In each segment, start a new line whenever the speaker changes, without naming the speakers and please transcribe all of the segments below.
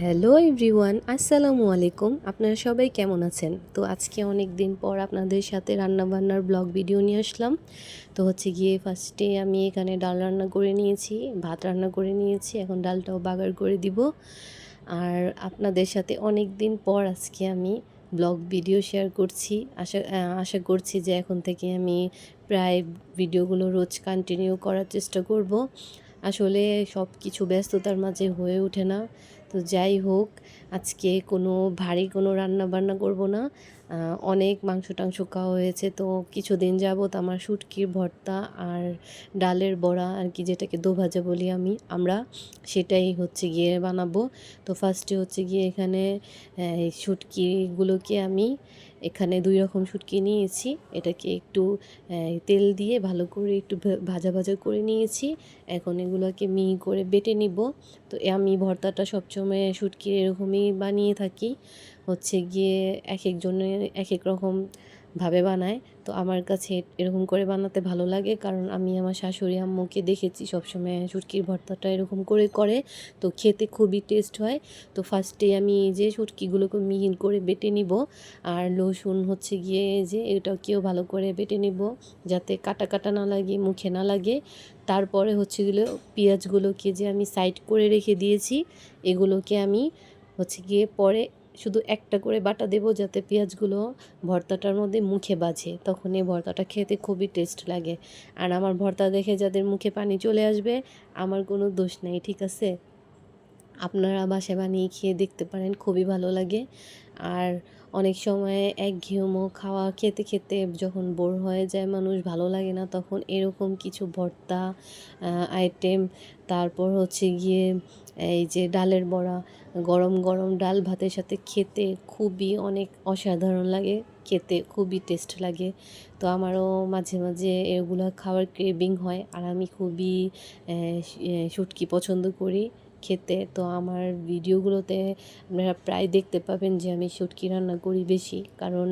Hello everyone, আসসালামু আলাইকুম। আপনারা সবাই কেমন আছেন? তো আজকে অনেক দিন পর আপনাদের সাথে রান্নাবান্নার ব্লগ ভিডিও নিয়ে আসলাম। তো হচ্ছে গিয়ে ফার্স্টে আমি এখানে ডাল রান্না করে নিয়েছি, ভাত রান্না করে নিয়েছি, এখন ডালটাও বাগার করে দিব। আর আপনাদের সাথে অনেক দিন পর আজকে আমি ব্লগ ভিডিও শেয়ার করছি। আশা আশা করছি যে এখন থেকে আমি প্রায় ভিডিওগুলো রোজ কন্টিনিউ করার চেষ্টা করব। আসলে সব কিছু ব্যস্ততার মাঝে হয়ে ওঠে না। তো যাই হোক, আজকে কোনো ভারী কোনো রান্না বান্না করব না। অনেক মাংস টাংস খাওয়া হয়েছে, তো কিছুদিন যাবত আমার শুটকির ভর্তা আর ডালের বড়া আর কি যেটাকে দো ভাজা বলি আমি, আমরা সেটাই হচ্ছে গিয়ে বানাবো। তো ফার্স্টে হচ্ছে গিয়ে এখানে শুটকিগুলোকে আমি এখানে দুই রকম শুটকি নিয়েছি। এটাকে একটু তেল দিয়ে ভালো করে একটু ভাজা ভাজা করে নিয়েছি। এখন এগুলোকে মি করে বেটে নিব। তো আমি ভর্তাটা সবসময় শুটকির এরকমই বানিয়ে থাকি। হচ্ছে গিয়ে এক একজনের এক এক রকম ভাবে বানায়। তো আমার কাছে এরকম করে বানাতে ভালো লাগে কারণ আমি আমার শাশুড়ি আম্মুকে দেখেছি সবসময় শুটকির ভর্তাটা এরকম করে করে। তো খেতে খুবই টেস্ট হয়। তো ফার্স্টে আমি এই যে শুটকিগুলোকে মিহিন করে বেটে নিব আর লসুন হচ্ছে গিয়ে যে এটাকেও ভালো করে বেটে নিব যাতে কাটা কাটা না লাগে, মুখে না লাগে। তারপরে হচ্ছে গেলে পেঁয়াজগুলোকে যে আমি সাইড করে রেখে দিয়েছি, এগুলোকে আমি হচ্ছে গিয়ে পরে শুধু একটা করে বাটা দেবো যাতে পেঁয়াজগুলো ভর্তাটার মধ্যে মুখে বাজে। তখন এই ভর্তাটা খেতে খুবই টেস্ট লাগে। আর আমার ভর্তা দেখে যাদের মুখে পানি চলে আসবে, আমার কোনো দোষ নেই, ঠিক আছে? আপনারা বাসায় বানিয়ে খেয়ে দেখতে পারেন, খুবই ভালো লাগে। আর অনেক সময় এক ঘিউমো খাওয়া খেতে খেতে যখন বোর হয়ে যায় মানুষ ভালো লাগে না, তখন এরকম কিছু ভর্তা আইটেম তারপর হচ্ছে গিয়ে এই যে ডালের বড়া, গরম গরম ডাল ভাতের সাথে খেতে খুবই অনেক অসাধারণ লাগে, খেতে খুবই টেস্ট লাগে। তো আমারও মাঝে মাঝে এগুলো খাওয়ার ক্রেভিং হয় আর আমি খুবই শুটকি পছন্দ করি। খেতে তো আমার ভিডিওগুলোতে আপনারা প্রায় দেখতে পাবেন যে আমি শুটকি রান্না করি বেশি। কারণ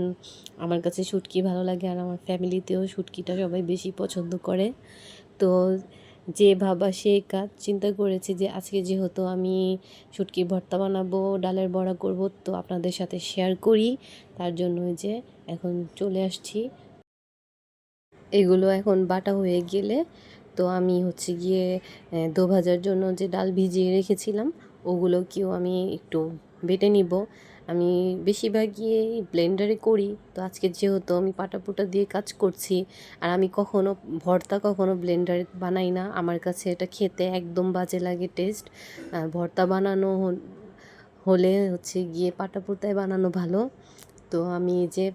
আমার কাছে শুটকি ভালো লাগে আর আমার ফ্যামিলিতেও শুটকিটা সবাই বেশি পছন্দ করে। তো যে ভাবা সে কাজ চিন্তা করেছে যে আজকে যেহেতু আমি শুটকি ভর্তা বানাবো, ডালের বড়া করব, তো আপনাদের সাথে শেয়ার করি। তার জন্য যে এখন চলে আসছি। এগুলো এখন বাটা হয়ে গেলে তো আমি হচ্ছে গিয়ে দো ভাজার জন্য যে ডাল ভিজিয়ে রেখেছিলাম, ওগুলোকেও আমি একটু বেটে নিব। আমি বেশিরভাগই ব্লেন্ডারে করি। তো আজকে যেহেতু আমি পাটাপুটা দিয়ে কাজ করছি, আর আমি কখনো ভর্তা কখনো ব্লেন্ডারে বানাই না, আমার কাছে এটা খেতে একদম বাজে লাগে টেস্ট ভর্তা বানানো হলে হচ্ছে গিয়ে পাটাপুতায় বানানো ভালো। তো আমি যে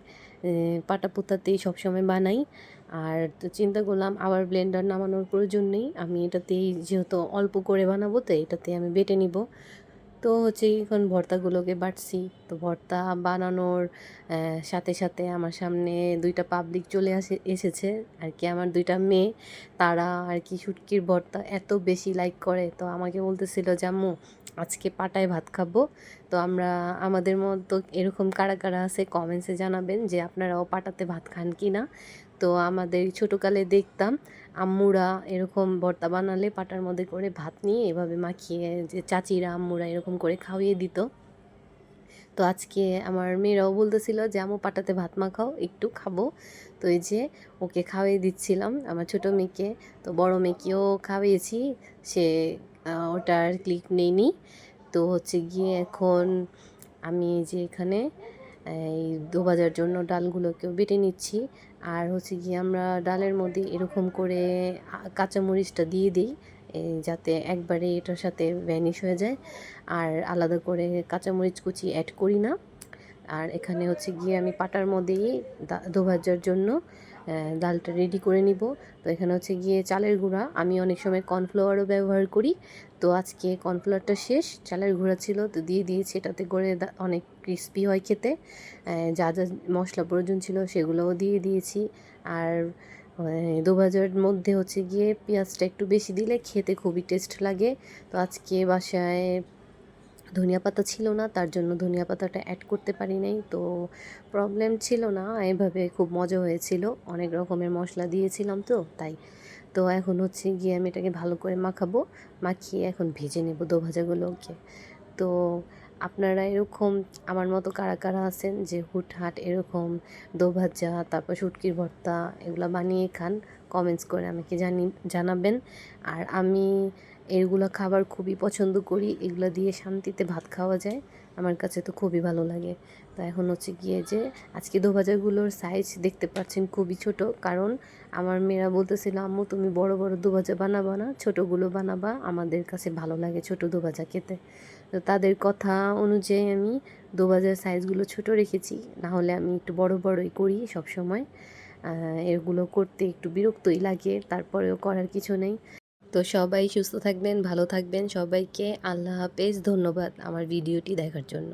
পাটাপুতাতেই সবসময় বানাই। আর তো চিন্তা করলাম, আবার ব্লেন্ডার নামানোর প্রয়োজন নেই। আমি এটাতেই যেহেতু অল্প করে বানাবো, তো এটাতে আমি বেটে নিব। তো হচ্ছে এখন ভর্তাগুলোকে বাটছি। তো ভর্তা বানানোর সাথে সাথে আমার সামনে দুইটা পাবলিক চলে আসে, এসেছে। আর কি আমার দুইটা মেয়ে, তারা আর কি শুটকির ভর্তা এত বেশি লাইক করে। তো আমাকে বলতেছিল, জাম্মু আজকে পাটায় ভাত খাব। তো আমরা, আমাদের মতো এরকম কারা কারা আছে কমেন্টসে জানাবেন যে আপনারাও পাটাতে ভাত খান কি না তো আমাদের ছোটোকালে দেখতাম আম্মুরা এরকম ভর্তা বানালে পাটার মধ্যে করে ভাত নিয়ে এভাবে মাখিয়ে যে চাচিরা, আম্মুরা এরকম করে খাওয়িয়ে দিত। তো আজকে আমার মেয়েরাও বলতেছিল যে আমু পাটাতে ভাত মাখাও, একটু খাব। তো এই যে ওকে খাওয়িয়ে দিচ্ছিলাম, আমার ছোটো মেয়েকে। তো বড় মেয়েকেও খাওয়িয়েছি, সে ওটার ক্লিক নেইনি। তো হচ্ছে গিয়ে এখন আমি যে এখানে, এই দু ভাজার জন্য ডালগুলোকেও বেটে নিচ্ছি। আর হচ্ছে গিয়ে আমরা ডালের মধ্যে এরকম করে কাঁচামরিচটা দিয়ে দিই যাতে একবারে এটার সাথে ভ্যানিশ হয়ে যায়। আর আলাদা করে কাঁচামরিচ কুচি অ্যাড করি না। আর এখানে হচ্ছে গিয়ে আমি পাটার মধ্যেই দো ভাজার জন্য ডালটা রেডি করে নিব। তো এখানে হচ্ছে গিয়ে চালের গুঁড়া। আমি অনেক সময় কর্নফ্লাওয়ারও ব্যবহার করি। তো আজকে কর্নফ্লাওয়ারটা শেষ, চালের গুঁড়া ছিল, তো দিয়ে দিয়েছি। এটাতে করে অনেক ক্রিস্পি হয় খেতে। যা যা মশলা প্রয়োজন ছিল সেগুলোও দিয়ে দিয়েছি। আর দু ভাজার মধ্যে হচ্ছে গিয়ে পেঁয়াজটা একটু বেশি দিলে খেতে খুবই টেস্ট লাগে। তো আজকে বাসায় ধনিয়া পাতা ছিল না, তার জন্য ধনিয়া পাতাটা অ্যাড করতে পারি নাই। তো প্রবলেম ছিল না, এভাবে খুব মজা হয়েছিল। অনেক রকমের মশলা দিয়েছিলাম তো, তাই। তো এখন হচ্ছে গিয়ে আমি এটাকে ভালো করে মাখাবো, মাখিয়ে এখন ভেজে নেব দো ভাজাগুলোকে। তো আপনারা এরকম, আমার মতো কারা কারা আছেন যে হুটহাট এরকম দোভাজা তারপর শুটকির ভর্তা, এগুলো বানিয়ে খান কমেন্টস করে আমাকে জানি, জানাবেন। আর আমি এগুলো খাবার খুবই পছন্দ করি। এগুলো দিয়ে শান্তিতে ভাত খাওয়া যায়। আমার কাছে তো খুবই ভালো লাগে। তো এখন হচ্ছে গিয়ে যে আজকে দোভাজাগুলোর সাইজ দেখতে পাচ্ছেন খুবই ছোট। কারণ আমার মেয়েরা বলতেছিল, আম্মু, তুমি বড় বড় দোভাজা বানাবা না? ছোটোগুলো বানাবা। আমাদের কাছে ভালো লাগে ছোট দোভাজা খেতে। তো তাদের কথা অনুযায়ী আমি দোভাজার সাইজগুলো ছোট রেখেছি। না হলে আমি একটু বড় বড়ই করি সব সময় এগুলো করতে একটু বিরক্তই লাগে। তারপরেও করার কিছু নেই। তো সবাই সুস্থ থাকবেন ভালো থাকবেন। সবাইকে আল্লাহ হাফেজ। ধন্যবাদ আমার ভিডিওটি দেখার জন্য।